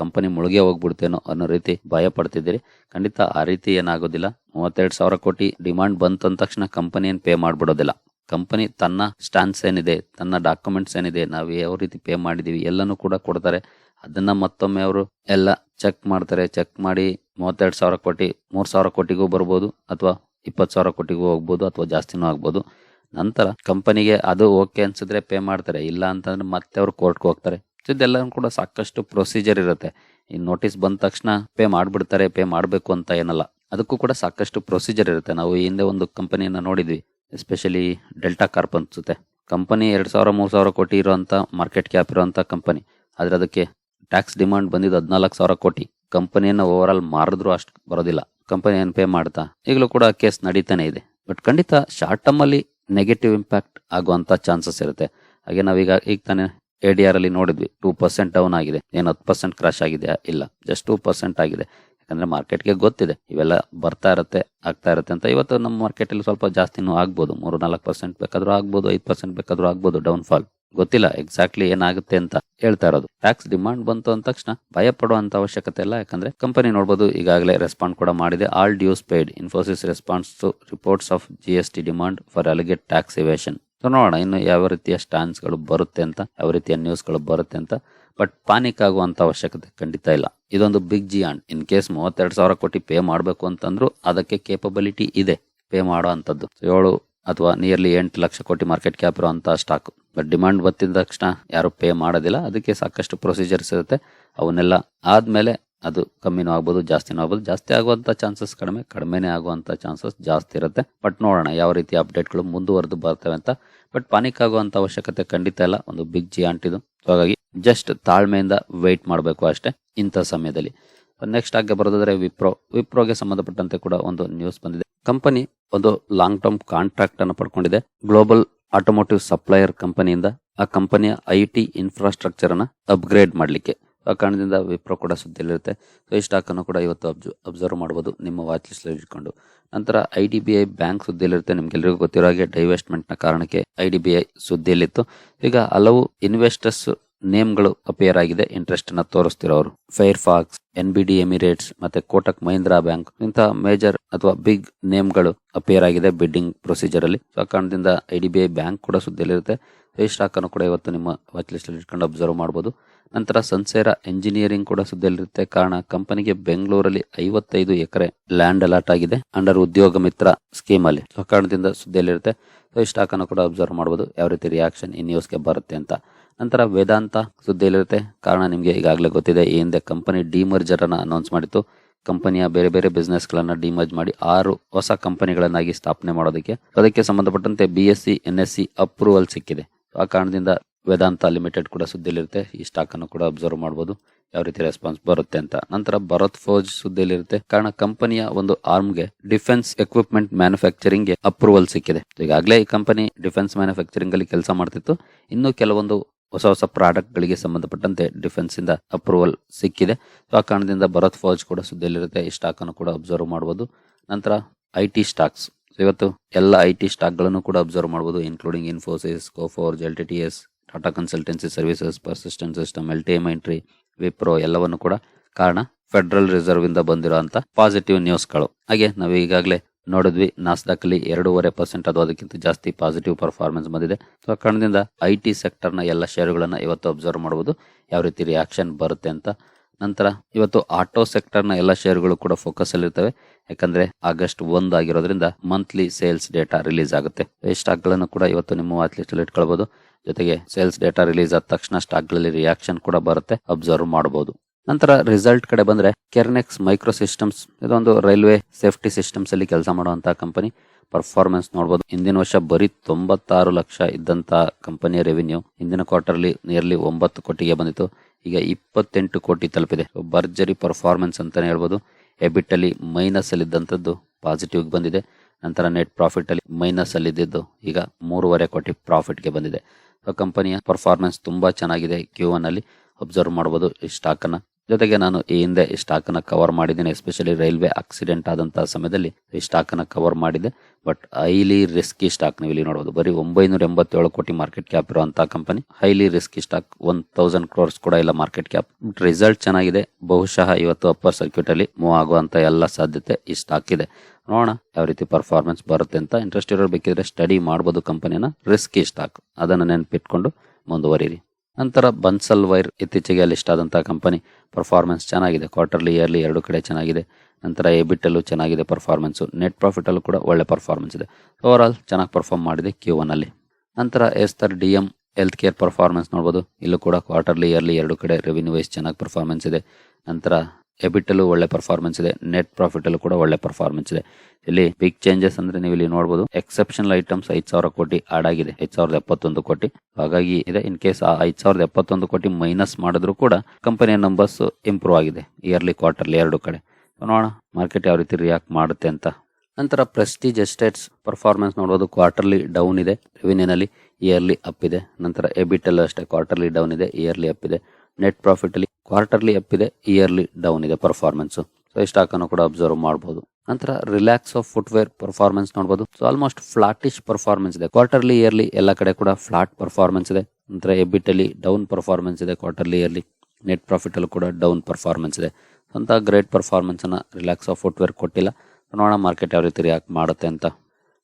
ಕಂಪನಿ ಮುಳುಗೆ ಹೋಗ್ಬಿಡ್ತೇನೋ ಅನ್ನೋ ರೀತಿ ಭಯ ಪಡ್ತಿದ್ದೀರಿ. ಖಂಡಿತ ಆ ರೀತಿ ಏನಾಗೋದಿಲ್ಲ. ಮೂವತ್ತೆರಡು ಸಾವಿರ ಕೋಟಿ ಡಿಮಾಂಡ್ ಬಂತಂದ ತಕ್ಷಣ ಕಂಪನಿ ಏನು ಪೇ ಮಾಡಿಬಿಡೋದಿಲ್ಲ. ಕಂಪನಿ ತನ್ನ ಸ್ಟಾನ್ಸ್ ಏನಿದೆ, ತನ್ನ ಡಾಕ್ಯುಮೆಂಟ್ಸ್ ಏನಿದೆ, ನಾವು ಯಾವ ರೀತಿ ಪೇ ಮಾಡಿದೀವಿ ಎಲ್ಲನೂ ಕೂಡ ಕೊಡ್ತಾರೆ. ಅದನ್ನ ಮತ್ತೊಮ್ಮೆ ಅವರು ಎಲ್ಲ ಚೆಕ್ ಮಾಡ್ತಾರೆ. ಚೆಕ್ ಮಾಡಿ ಮೂವತ್ತೆರಡು ಸಾವಿರ ಕೋಟಿ, ಮೂರು ಸಾವಿರ ಕೋಟಿಗೂ ಬರ್ಬೋದು ಅಥವಾ ಇಪ್ಪತ್ತು ಸಾವಿರ ಕೋಟಿಗೂ ಹೋಗ್ಬೋದು ಅಥವಾ ಜಾಸ್ತಿನೂ ಆಗ್ಬೋದು. ನಂತರ ಕಂಪನಿಗೆ ಅದು ಓಕೆ ಅನ್ಸಿದ್ರೆ ಪೇ ಮಾಡ್ತಾರೆ. ಇಲ್ಲ ಅಂತಂದ್ರೆ ಮತ್ತೆ ಅವ್ರು ಕೋರ್ಟ್ಗೆ ಹೋಗ್ತಾರೆ. ಇದೆಲ್ಲ ಕೂಡ ಸಾಕಷ್ಟು ಪ್ರೊಸೀಜರ್ ಇರುತ್ತೆ. ಈ ನೋಟಿಸ್ ಬಂದ ತಕ್ಷಣ ಪೇ ಮಾಡಿಬಿಡ್ತಾರೆ ಪೇ ಮಾಡಬೇಕು ಅಂತ ಏನಲ್ಲ. ಅದಕ್ಕೂ ಕೂಡ ಸಾಕಷ್ಟು ಪ್ರೊಸೀಜರ್ ಇರುತ್ತೆ. ನಾವು ಹಿಂದೆ ಒಂದು ಕಂಪನಿಯನ್ನು ನೋಡಿದ್ವಿ. ಎಸ್ಪೆಷಲಿ ಡೆಲ್ಟಾ ಕಾರ್ಪ್ ಅನ್ಸುತ್ತೆ. ಕಂಪನಿ ಎರಡು ಸಾವಿರ, ಮೂರು ಸಾವಿರ ಕೋಟಿ ಇರುವಂಥ ಮಾರ್ಕೆಟ್ ಕ್ಯಾಪ್ ಇರುವಂಥ ಕಂಪನಿ ಆದರೆ ಅದಕ್ಕೆ ಟ್ಯಾಕ್ಸ್ ಡಿಮಾಂಡ್ ಬಂದಿದ್ದು ಹದಿನಾಲ್ಕು ಸಾವಿರ ಕೋಟಿ. ಕಂಪನಿಯನ್ನು ಓವರ್ ಆಲ್ ಮಾರಿದ್ರು ಅಷ್ಟು ಬರೋದಿಲ್ಲ. ಕಂಪನಿ ಪೇ ಮಾಡ್ತಾ? ಈಗಲೂ ಕೂಡ ಕೇಸ್ ನಡೀತಾನೆ ಇದೆ. ಬಟ್ ಖಂಡಿತ ಶಾರ್ಟ್ ಟರ್ಮಲ್ಲಿ ನೆಗೆಟಿವ್ ಇಂಪ್ಯಾಕ್ಟ್ ಆಗುವಂಥ ಚಾನ್ಸಸ್ ಇರುತ್ತೆ. ಹಾಗೆ ನಾವೀಗ, ಈಗ ತಾನೇ ಎ ಡಿ ಆರ್ ಅಲ್ಲಿ ನೋಡಿದ್ವಿ ಟೂ ಪರ್ಸೆಂಟ್ ಡೌನ್ ಆಗಿದೆ. ಏನು ಹತ್ತು ಪರ್ಸೆಂಟ್ ಕ್ರಾಶ್ ಆಗಿದೆಯಾ? ಇಲ್ಲ. ಜಸ್ಟ್ ಟೂ ಪರ್ಸೆಂಟ್ ಆಗಿದೆ. ಯಾಕಂದ್ರೆ ಮಾರ್ಕೆಟ್ಗೆ ಗೊತ್ತಿದೆ, ಇವೆಲ್ಲ ಬರ್ತಾ ಇರುತ್ತೆ, ಆಗ್ತಾ ಇರುತ್ತೆ ಅಂತ. ಇವತ್ತು ನಮ್ಮ ಮಾರ್ಕೆಟ್ ಅಲ್ಲಿ ಸ್ವಲ್ಪ ಜಾಸ್ತಿನೂ ಆಗ್ಬೋದು. ಮೂರು, ನಾಲ್ಕು ಪರ್ಸೆಂಟ್ ಬೇಕಾದ್ರೂ ಆಗ್ಬೋದು, ಐದು ಪರ್ಸೆಂಟ್ ಬೇಕಾದ್ರೂ ಆಗ್ಬೋದು ಡೌನ್ ಫಾಲ್ ಗೊತ್ತಿಲ್ಲ ಎಕ್ಸಾಕ್ಟ್ಲಿ ಏನಾಗುತ್ತೆ ಅಂತ ಹೇಳ್ತಾ ಇರೋದು. ಟ್ಯಾಕ್ಸ್ ಡಿಮಾಂಡ್ ಬಂತು ಅಂದ ತಕ್ಷಣ ಭಯ ಪಡುವಂತ ಅವಶ್ಯಕತೆ ಇಲ್ಲ. ಯಾಕಂದ್ರೆ ಕಂಪನಿ ನೋಡಬಹುದು ಈಗಾಗಲೇ ರೆಸ್ಪಾಂಡ್ ಕೂಡ ಮಾಡಿದೆ. All dues paid Infosys response to reports of G S T demand for alleged tax evasion so ನೋಡೋಣ, ಇನ್ನು ಯಾವ ರೀತಿಯ ಸ್ಟ್ಯಾಂಡ್ಸ್ಗಳು ಗಳು ಬರುತ್ತೆ ಅಂತ, ಯಾವ ರೀತಿಯ ನ್ಯೂಸ್ಗಳು ಬರುತ್ತೆ ಅಂತ. ಬಟ್ ಪಾನಿಕ್ ಆಗುವಂಥ ಅವಶ್ಯಕತೆ ಖಂಡಿತ ಇಲ್ಲ. ಇದೊಂದು big G and in case ಮೂವತ್ತೆರಡು ಸಾವಿರ ಕೋಟಿ ಪೇ ಮಾಡಬೇಕು ಅಂತಂದ್ರೂ, ಅದಕ್ಕೆ ಕೇಪಬಿಲಿಟಿ ಇದೆ ಪೇ ಮಾಡೋ ಅಂಥದ್ದು. ಏಳು ಅಥವಾ ನಿಯರ್ಲಿ ಎಂಟು ಲಕ್ಷ ಕೋಟಿ ಮಾರ್ಕೆಟ್ ಕ್ಯಾಪ್ ಇರುವಂತ ಸ್ಟಾಕ್ ಬಟ್ ಡಿಮ್ಯಾಂಡ್ ಬತ್ತಿದ ತಕ್ಷಣ ಯಾರು ಪೇ ಮಾಡೋದಿಲ್ಲ. ಅದಕ್ಕೆ ಸಾಕಷ್ಟು ಪ್ರೊಸೀಜರ್ಸ್ ಇರುತ್ತೆ. ಅವನ್ನೆಲ್ಲ ಆದ್ಮೇಲೆ ಅದು ಕಮ್ಮಿನೂ ಆಗ್ಬೋದು, ಜಾಸ್ತಿನೂ ಆಗ್ಬೋದು. ಜಾಸ್ತಿ ಆಗುವಂಥ ಚಾನ್ಸಸ್ ಕಡಿಮೆ, ಕಡಿಮೆನೇ ಆಗುವಂಥ ಚಾನ್ಸಸ್ ಜಾಸ್ತಿ ಇರುತ್ತೆ. ಬಟ್ ನೋಡೋಣ ಯಾವ ರೀತಿ ಅಪ್ಡೇಟ್ಗಳು ಮುಂದುವರೆದು ಬರ್ತವೆ ಅಂತ. ಬಟ್ ಪಾನಿಕ್ ಆಗುವಂಥ ಅವಶ್ಯಕತೆ ಖಂಡಿತ ಇಲ್ಲ. ಒಂದು ಬಿಗ್ ಜಿ ಆಂಟಿದು ಹಾಗಾಗಿ ಜಸ್ಟ್ ತಾಳ್ಮೆಯಿಂದ ವೆಯ್ಟ್ ಮಾಡಬೇಕು ಅಷ್ಟೇ ಇಂಥ ಸಮಯದಲ್ಲಿ. ನೆಕ್ಸ್ಟ್ ಆಗಿ ಬರೋದಾದ್ರೆ ವಿಪ್ರೋ. ವಿಪ್ರೋಗೆ ಸಂಬಂಧಪಟ್ಟಂತೆ ಕೂಡ ಒಂದು ನ್ಯೂಸ್ ಬಂದಿದೆ. ಕಂಪನಿ ಒಂದು ಲಾಂಗ್ ಟರ್ಮ್ ಕಾಂಟ್ರಾಕ್ಟ್ ಅನ್ನು ಪಡ್ಕೊಂಡಿದೆ. ಗ್ಲೋಬಲ್ ಆಟೋಮೋಟಿವ್ ಸಪ್ಲೈಯರ್ ಕಂಪನಿಯಿಂದ ಆ ಕಂಪನಿಯ ಐ ಟಿ ಇನ್ಫ್ರಾಸ್ಟ್ರಕ್ಚರ್ ಅನ್ನ ಅಪ್ಗ್ರೇಡ್ ಮಾಡಲಿಕ್ಕೆ. ಆ ಕಾರಣದಿಂದ ವಿಪ್ರೋ ಕೂಡ ಸುದ್ದಿಯಲ್ಲಿರುತ್ತೆ. ಸೊ ಈ ಸ್ಟಾಕ್ ಅನ್ನು ಕೂಡ ಇವತ್ತು ಅಬ್ಸರ್ವ್ ಮಾಡಬಹುದು ನಿಮ್ಮ ವಾಚ್ ಲಿಸ್ಟ್ ಇಟ್ಕೊಂಡು. ನಂತರ I D B I bank ಸುದ್ದಿಯಲ್ಲಿರುತ್ತೆ. ನಿಮ್ಗೆಲ್ಲರಿಗೂ ಗೊತ್ತಿರೋ ಹಾಗೆ ಡೈವೆಸ್ಟ್ಮೆಂಟ್ನ ಕಾರಣಕ್ಕೆ ಐ ಡಿ ಬಿ ಐ ಸುದ್ದಿಯಲ್ಲಿತ್ತು. ಈಗ ಹಲವು ಇನ್ವೆಸ್ಟರ್ಸ್ ನೇಮ್ಗಳು ಅಪಿಯರ್ ಆಗಿದೆ. ಇಂಟ್ರೆಸ್ಟ್ ಅನ್ನ ತೋರಿಸ್ತಿರೋರು. Fairfax N B D Emirates ಮತ್ತೆ ಕೋಟಕ್ ಮಹೀಂದ್ರಾ ಬ್ಯಾಂಕ್ ಇಂತಹ ಮೇಜರ್ ಅಥವಾ ಬಿಗ್ ನೇಮ್ಗಳು ಅಪಿಯರ್ ಆಗಿದೆ ಬಿಡ್ಡಿಂಗ್ ಪ್ರೊಸೀಜರ್ ಅಲ್ಲಿ. ಸೊ ಆ ಕಾರಣದಿಂದ I D B I bank ಕೂಡ ಸುದ್ದಿಯಲ್ಲಿರುತ್ತೆ. ಈ ಸ್ಟಾಕ್ ಅನ್ನು ಕೂಡ ಇವತ್ತು ನಿಮ್ಮ ವಾಚ್ ಲಿಸ್ಟ್ ಅಲ್ಲಿ ಇಟ್ಕೊಂಡು ಅಬ್ಸರ್ವ್ ಮಾಡಬಹುದು ನಂತರ ಸನ್ಸೇರ ಎಂಜಿನಿಯರಿಂಗ್ ಕೂಡ ಸುದ್ದಿಯಲ್ಲಿರುತ್ತೆ. ಕಾರಣ, ಕಂಪನಿಗೆ ಬೆಂಗಳೂರಲ್ಲಿ ಐವತ್ತೈದು ಎಕರೆ ಲ್ಯಾಂಡ್ ಅಲಾಟ್ ಆಗಿದೆ. ಅಂಡರ್ ಉದ್ಯೋಗ ಮಿತ್ರ ಸ್ಕೀಮ್ ಅಲ್ಲಿ ಆ ಕಾರಣದಿಂದ ಸುದ್ದಿಯಲ್ಲಿರುತ್ತೆ. ಸೊ ಈ ಸ್ಟಾಕ್ ಕೂಡ ಅಬ್ಸರ್ವ್ ಮಾಡಬಹುದು ಯಾವ ರೀತಿ ರಿಯಾಕ್ಷನ್ ಈ ನ್ಯೂಸ್ಗೆ ಬರುತ್ತೆ ಅಂತ. ನಂತರ ವೇದಾಂತ ಸುದ್ದಿಯಲ್ಲಿರುತ್ತೆ. ಕಾರಣ, ನಿಮಗೆ ಈಗಾಗಲೇ ಗೊತ್ತಿದೆ, ಈ ಹಿಂದೆ ಕಂಪನಿ ಡಿಮರ್ಜರ್ ಅನ್ನ ಅನೌನ್ಸ್ ಮಾಡಿತ್ತು. ಕಂಪನಿಯ ಬೇರೆ ಬೇರೆ ಬಿಸ್ನೆಸ್ ಗಳನ್ನ ಡಿಮರ್ಜ್ ಮಾಡಿ ಆರು ಹೊಸ ಕಂಪನಿಗಳನ್ನಾಗಿ ಸ್ಥಾಪನೆ ಮಾಡೋದಕ್ಕೆ. ಅದಕ್ಕೆ ಸಂಬಂಧಪಟ್ಟಂತೆ B S C N S C approval ಸಿಕ್ಕಿದೆ. ಆ ಕಾರಣದಿಂದ ವೇದಾಂತ ಲಿಮಿಟೆಡ್ ಕೂಡ ಸುದ್ದಿಯಲ್ಲಿರುತ್ತೆ. ಈ ಸ್ಟಾಕ್ ಅನ್ನು ಕೂಡ ಅಬ್ಸರ್ವ್ ಮಾಡಬಹುದು ಯಾವ ರೀತಿ ರೆಸ್ಪಾನ್ಸ್ ಬರುತ್ತೆ ಅಂತ. ನಂತರ ಭರತ್ ಫೌಜ್ ಸುದ್ದಿಯಲ್ಲಿರುತ್ತೆ. ಕಾರಣ ಕಂಪನಿಯ ಒಂದು ಆರ್ಮ್ಗೆ ಡಿಫೆನ್ಸ್ ಎಕ್ವಿಪ್ಮೆಂಟ್ ಮ್ಯಾನುಫ್ಯಾಕ್ಚರಿಂಗ್ಗೆ ಅಪ್ರೂವಲ್ ಸಿಕ್ಕಿದೆ. ಈಗಾಗಲೇ ಈ ಕಂಪನಿ ಡಿಫೆನ್ಸ್ ಮ್ಯಾನುಫ್ಯಾಕ್ಚರಿಂಗ್ ಅಲ್ಲಿ ಕೆಲಸ ಮಾಡ್ತಿತ್ತು. ಇನ್ನು ಕೆಲವೊಂದು ಹೊಸ ಹೊಸ ಪ್ರಾಡಕ್ಟ್ ಗಳಿಗೆ ಸಂಬಂಧಪಟ್ಟಂತೆ ಡಿಫೆನ್ಸ್ ಇಂದ ಅಪ್ರೂವಲ್ ಸಿಕ್ಕಿದೆ. ಸೊ ಆ ಕಾರಣದಿಂದ ಭರತ್ ಫೌಜ್ ಕೂಡ ಸುದ್ದಿಯಲ್ಲಿರುತ್ತೆ. ಈ ಸ್ಟಾಕ್ ಅನ್ನು ಕೂಡ ಅಬ್ಸರ್ವ್ ಮಾಡಬಹುದು ನಂತರ ಐ ಟಿ ಸ್ಟಾಕ್ಸ್ ಇವತ್ತು ಎಲ್ಲ ಐ ಟಿ ಸ್ಟಾಕ್ಗಳನ್ನು ಕೂಡ ಅಬ್ಸರ್ವ್ ಮಾಡಬಹುದು including Infosys Coforge L T T S Tata consultancy services Persistent System L T Mindtree Wipro ಎಲ್ಲವನ್ನು ಕೂಡ ಕಾರಣ ಫೆಡರಲ್ ರಿಸರ್ವ್ ಇಂದ ಬಂದಿರುವಂತ ಪಾಸಿಟಿವ್ ನ್ಯೂಸ್ಗಳು ಹಾಗೆ ನಾವು ಈಗಾಗಲೇ ನೋಡಿದ್ವಿ ನಾಸ್ಡಾಕ್ ಅಲ್ಲಿ ಎರಡೂವರೆ ಪರ್ಸೆಂಟ್ ಅದು ಅದಕ್ಕಿಂತ ಜಾಸ್ತಿ ಪಾಸಿಟಿವ್ ಪರ್ಫಾರ್ಮೆನ್ಸ್ ಬಂದಿದೆ. ಸೊ ಆ ಕಾರಣದಿಂದ ಐ ಟಿ ಸೆಕ್ಟರ್ನ ಎಲ್ಲ ಷೇರುಗಳನ್ನ ಇವತ್ತು ಅಬ್ಸರ್ವ್ ಮಾಡಬಹುದು ಯಾವ ರೀತಿ ರಿಯಾಕ್ಷನ್ ಬರುತ್ತೆ ಅಂತ. ನಂತರ ಇವತ್ತು ಆಟೋ ಸೆಕ್ಟರ್ನ ಎಲ್ಲ ಶೇರುಗಳು ಕೂಡ ಫೋಕಸ್ ಅಲ್ಲಿ ಇರ್ತವೆ. ಯಾಕಂದ್ರೆ ಆಗಸ್ಟ್ ಒಂದ್ ಆಗಿರೋದ್ರಿಂದ ಮಂತ್ಲಿ ಸೇಲ್ಸ್ ಡೇಟಾ ರಿಲೀಸ್ ಆಗುತ್ತೆ. ಈ ಸ್ಟಾಕ್ಗಳನ್ನು ಕೂಡ ಇವತ್ತು ನಿಮ್ಮ ವಾಚ್ ಲಿಸ್ಟ್ ಅಲ್ಲಿ ಇಟ್ಕೊಳ್ಬಹುದು ಜೊತೆಗೆ ಸೇಲ್ಸ್ ಡೇಟಾ ರಿಲೀಸ್ ಆದ ತಕ್ಷಣ ಸ್ಟಾಕ್ಗಳಲ್ಲಿ ರಿಯಾಕ್ಷನ್ ಕೂಡ ಬರುತ್ತೆ ಅಬ್ಸರ್ವ್ ಮಾಡಬಹುದು ನಂತರ ರಿಸಲ್ಟ್ ಕಡೆ ಬಂದ್ರೆ ಕೆರ್ನೆಕ್ಸ್ ಮೈಕ್ರೋ ಸಿಸ್ಟಮ್ಸ್ ಇದೊಂದು ರೈಲ್ವೆ ಸೇಫ್ಟಿ ಸಿಸ್ಟಮ್ಸ್ ಅಲ್ಲಿ ಕೆಲಸ ಮಾಡುವಂತಹ ಕಂಪನಿ ಪರ್ಫಾರ್ಮೆನ್ಸ್ ನೋಡಬಹುದು ಹಿಂದಿನ ವರ್ಷ ಬರೀ ತೊಂಬತ್ತಾರು ಲಕ್ಷ ಇದ್ದಂತ ಕಂಪನಿಯ ರೆವಿನ್ಯೂ ಹಿಂದಿನ ಕ್ವಾರ್ಟರ್ಲಿ ನಿಯರ್ಲಿ ಒಂಬತ್ತು ಕೋಟಿಗೆ ಬಂದಿತ್ತು. ಈಗ ಇಪ್ಪತ್ತೆಂಟು ಕೋಟಿ ತಲುಪಿದೆ. ಭರ್ಜರಿ ಪರ್ಫಾರ್ಮೆನ್ಸ್ ಅಂತಾನೆ ಹೇಳ್ಬೋದು. ಎಬಿಟ್ ಅಲ್ಲಿ ಮೈನಸ್ ಅಲ್ಲಿ ಇದ್ದಂಥದ್ದು ಪಾಸಿಟಿವ್ ಬಂದಿದೆ. ನಂತರ ನೆಟ್ ಪ್ರಾಫಿಟ್ ಅಲ್ಲಿ ಮೈನಸ್ ಅಲ್ಲಿ ಇದ್ದಿದ್ದು ಈಗ ಮೂರುವರೆ ಕೋಟಿ ಪ್ರಾಫಿಟ್ಗೆ ಬಂದಿದೆ. ಕಂಪನಿಯ ಪರ್ಫಾರ್ಮೆನ್ಸ್ ತುಂಬಾ ಚೆನ್ನಾಗಿದೆ. ಕ್ಯೂ ಒನ್ ಅಲ್ಲಿ ಅಬ್ಸರ್ವ್ ಮಾಡಬಹುದು ಈ ಸ್ಟಾಕ್ ಅನ್ನ. ಜೊತೆಗೆ ನಾನು ಈ ಹಿಂದೆ ಈ ಸ್ಟಾಕ್ ಅನ್ನ ಕವರ್ ಮಾಡಿದ್ದೀನಿ ಎಸ್ಪೆಷಲಿ ರೈಲ್ವೆ ಆಕ್ಸಿಡೆಂಟ್ ಆದಂತಹ ಸಮಯದಲ್ಲಿ ಈ ಸ್ಟಾಕ್ ಅನ್ನ ಕವರ್ ಮಾಡಿದೆ. ಬಟ್ ಹೈಲಿ ರಿಸ್ಕಿ ಸ್ಟಾಕ್ ನೀವು ಇಲ್ಲಿ ನೋಡಬಹುದು ಬರೀ ಒಂಬೈನೂರ ಎಂಬತ್ತೇಳು ಕೋಟಿ ಮಾರ್ಕೆಟ್ ಕ್ಯಾಪ್ ಇರುವಂತಹ company highly risky stock one thousand crores ಕೂಡ ಇಲ್ಲ ಮಾರ್ಕೆಟ್ ಕ್ಯಾಪ್ ರಿಸಲ್ಟ್ ಚೆನ್ನಾಗಿದೆ. ಬಹುಶಃ ಇವತ್ತು ಅಪ್ಪರ್ ಸರ್ಕ್ಯೂಟ್ ಅಲ್ಲಿ ಮೂವ್ ಆಗುವಂತ ಎಲ್ಲ ಸಾಧ್ಯತೆ ಈ ಸ್ಟಾಕ್ ಇದೆ. ನೋಡೋಣ ಯಾವ ರೀತಿ ಪರ್ಫಾರ್ಮೆನ್ಸ್ ಬರುತ್ತೆ ಅಂತ. ಇಂಟ್ರೆಸ್ಟ್ ಇರೋರು ಬೇಕಿದ್ರೆ ಸ್ಟಡಿ ಮಾಡಬಹುದು ಕಂಪನಿನ ರಿಸ್ಕಿ ಸ್ಟಾಕ್ ಅದನ್ನು ನೆನಪಿಟ್ಕೊಂಡು ಮುಂದುವರಿರಿ ನಂತರ ಬನ್ಸಲ್ ವೈರ್ ಇತ್ತೀಚೆಗೆ ಲಿಸ್ಟ್ ಆದಂತಹ ಕಂಪನಿ ಪರ್ಫಾರ್ಮೆನ್ಸ್ ಚೆನ್ನಾಗಿದೆ. ಕ್ವಾರ್ಟರ್ಲಿ ಇಯರ್ಲಿ ಎರಡು ಕಡೆ ಚೆನ್ನಾಗಿದೆ. ನಂತರ ಎಬಿಟಲ್ಲೂ ಚೆನ್ನಾಗಿದೆ ಪರ್ಫಾರ್ಮೆನ್ಸು ನೆಟ್ ಪ್ರಾಫಿಟ್ ಅಲ್ಲೂ ಕೂಡ ಒಳ್ಳೆ ಪರ್ಫಾರ್ಮೆನ್ಸ್ ಇದೆ. ಓವರ್ ಆಲ್ ಚೆನ್ನಾಗಿ ಪರ್ಫಾರ್ಮ್ ಮಾಡಿದೆ ಕ್ಯೂ ಅಲ್ಲಿ. ನಂತರ Aster D M health care performance ನೋಡ್ಬೋದು. ಇಲ್ಲೂ ಕೂಡ ಕ್ವಾರ್ಟರ್ಲಿ ಇಯರ್ಲಿ ಎರಡು ಕಡೆ ರೆವಿನ್ಯೂ ವೈಸ್ ಚೆನ್ನಾಗಿ ಪರ್ಫಾರ್ಮೆನ್ಸ್ ಇದೆ. ನಂತರ ಎಬಿಟ್ ಅಲ್ಲೂ ಒಳ್ಳೆ ಪರ್ಫಾರ್ಮೆನ್ಸ್ ಇದೆ. ನೆಟ್ ಪ್ರಾಫಿಟ್ ಅಲ್ಲೂ ಕೂಡ ಒಳ್ಳೆ ಪರ್ಫಾರ್ಮೆನ್ಸ್ ಇದೆ. ಇಲ್ಲಿ ಬಿಗ್ ಚೇಂಜಸ್ ಅಂದ್ರೆ ನೀವು ಇಲ್ಲಿ ನೋಡಬಹುದು ಎಕ್ಸೆಪ್ಷನಲ್ ಐಟಮ್ಸ್ ಐದ್ ಸಾವಿರ ಕೋಟಿ ಆಡ್ ಆಗಿದೆ. ಐದ್ ಸಾವಿರದ ಎಪ್ಪತ್ತೊಂದು ಕೋಟಿ. ಹಾಗಾಗಿ ಇದೆ. ಇನ್ ಕೇಸ್ ಆ ಐದ್ ಸಾವಿರದ ಎಪ್ಪತ್ತೊಂದು ಕೋಟಿ ಮೈನಸ್ ಮಾಡಿದ್ರು ಕೂಡ ಕಂಪನಿಯ ನಂಬರ್ಸ್ ಇಂಪ್ರೂವ್ ಆಗಿದೆ. ಇಯರ್ಲಿ ಕ್ವಾರ್ಟರ್ಲಿ ಎರಡು ಕಡೆ. ನೋಡೋಣ ಮಾರ್ಕೆಟ್ ಯಾವ ರೀತಿ ರಿಯಾಕ್ಟ್ ಮಾಡುತ್ತೆ ಅಂತ. ನಂತರ ಪ್ರೆಸ್ಟೀಜ್ ಎಸ್ಟೇಟ್ಸ್ ಪರ್ಫಾರ್ಮೆನ್ಸ್ ನೋಡೋದು ಕ್ವಾರ್ಟರ್ಲಿ ಡೌನ್ ಇದೆ. ರೆವಿನ್ಯೂನಲ್ಲಿ ಇಯರ್ಲಿ ಅಪ್ ಇದೆ. ನಂತರ ಎಬಿಟ್ ಅಲ್ಲೂ ಅಷ್ಟೇ. ಕ್ವಾರ್ಟರ್ಲಿ ಡೌನ್ ಇದೆ. ಇಯರ್ಲಿ ಅಪ್ ಇದೆ. ನೆಟ್ ಪ್ರಾಫಿಟ್ ಅಲ್ಲಿ ಕ್ವಾರ್ಟರ್ಲಿ ಅಪ್ ಇದೆ ಇಯರ್ಲಿ ಡೌನ್ ಇದೆ ಪರ್ಫಾರ್ಮೆನ್ಸ್ ಸೊ ಈ ಸ್ಟಾಕ್ ಅನ್ನು ಕೂಡ ಅಬ್ಸರ್ವ್ ಮಾಡಬಹುದು ನಂತರ ರಿಲ್ಯಾಕ್ಸ್ ಆಫ್ ಫುಟ್ವೇರ್ ಪರ್ಫಾರ್ಮೆನ್ಸ್ ನೋಡಬಹುದು ಸೊ ಆಲ್ಮೋಸ್ಟ್ ಫ್ಲಾಟಿಶ್ ಪರ್ಫಾರ್ಮೆನ್ಸ್ ಇದೆ. ಕ್ವಾರ್ಟರ್ಲಿ ಇಯರ್ಲಿ ಎಲ್ಲ ಕಡೆ ಕೂಡ ಫ್ಲಾಟ್ ಪರ್ಫಾರ್ಮೆನ್ಸ್ ಇದೆ. ನಂತರ ಎಬಿಟ್ ಅಲ್ಲಿ ಡೌನ್ ಪರ್ಫಾರ್ಮೆನ್ಸ್ ಇದೆ ಕ್ವಾರ್ಟರ್ಲಿ ಇಯರ್ಲಿ ನೆಟ್ ಪ್ರಾಫಿಟ್ ಅಲ್ಲಿ ಕೂಡ ಡೌನ್ ಪರ್ಫಾರ್ಮೆನ್ಸ್ ಇದೆ. ಅಂತ ಗ್ರೇಟ್ ಪರ್ಫಾರ್ಮೆನ್ಸ್ ಅನ್ನ ರಿಲ್ಯಾಕ್ಸ್ ಆಫ್ ಫುಟ್ವೇರ್ ಕೊಟ್ಟಿಲ್ಲ. ನೋಡೋಣ ಮಾರ್ಕೆಟ್ ಯಾವ ರೀತಿ ರಿಯಾಕ್ಟ್ ಮಾಡುತ್ತೆ ಅಂತ.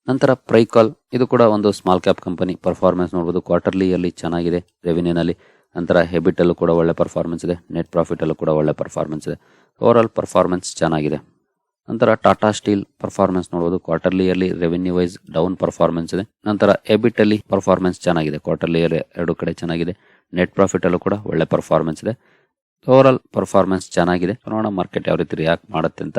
ನಂತರ ಪ್ರೈಕಾಲ್ ಇದು ಕೂಡ ಒಂದು ಸ್ಮಾಲ್ ಕ್ಯಾಪ್ ಕಂಪನಿ ಪರ್ಫಾರ್ಮೆನ್ಸ್ ನೋಡಬಹುದು ಕ್ವಾರ್ಟರ್ಲಿ ಇಯರ್ಲಿ ಚೆನ್ನಾಗಿದೆ ರೆವಿನ್ಯೂನಲ್ಲಿ ನಂತರ ಹೆಬಿಟಲ್ಲೂ ಕೂಡ ಒಳ್ಳೆ ಪರ್ಫಾರ್ಮೆನ್ಸ್ ಇದೆ ನೆಟ್ ಪ್ರಾಫಿಟಲ್ಲೂ ಕೂಡ ಒಳ್ಳೆ ಪರ್ಫಾರ್ಮೆನ್ಸ್ ಇದೆ. ಓವರ್ಆಲ್ ಪರ್ಫಾರ್ಮೆನ್ಸ್ ಚೆನ್ನಾಗಿದೆ. ನಂತರ ಟಾಟಾ ಸ್ಟೀಲ್ ಪರ್ಫಾರ್ಮೆನ್ಸ್ ನೋಡಬಹುದು quarterly yearly revenue wise down performance ಇದೆ. ನಂತರ ಎಬಿಟ್ ಅಲ್ಲಿ ಪರ್ಫಾರ್ಮೆನ್ಸ್ ಚೆನ್ನಾಗಿದೆ ಕ್ವಾರ್ಟರ್ಲಿ ಇಯರ್ ಎರಡು ಕಡೆ ಚೆನ್ನಾಗಿದೆ. ನೆಟ್ ಪ್ರಾಫಿಟಲ್ಲೂ ಕೂಡ ಒಳ್ಳೆ ಪರ್ಫಾರ್ಮೆನ್ಸ್ ಇದೆ. ಓವರ್ ಆಲ್ ಪರ್ಫಾರ್ಮೆನ್ಸ್ ಚೆನ್ನಾಗಿದೆ. ನೋಡೋಣ ಮಾರ್ಕೆಟ್ ಯಾವ ರೀತಿ ರಿಯಾಕ್ಟ್ ಮಾಡುತ್ತೆ ಅಂತ.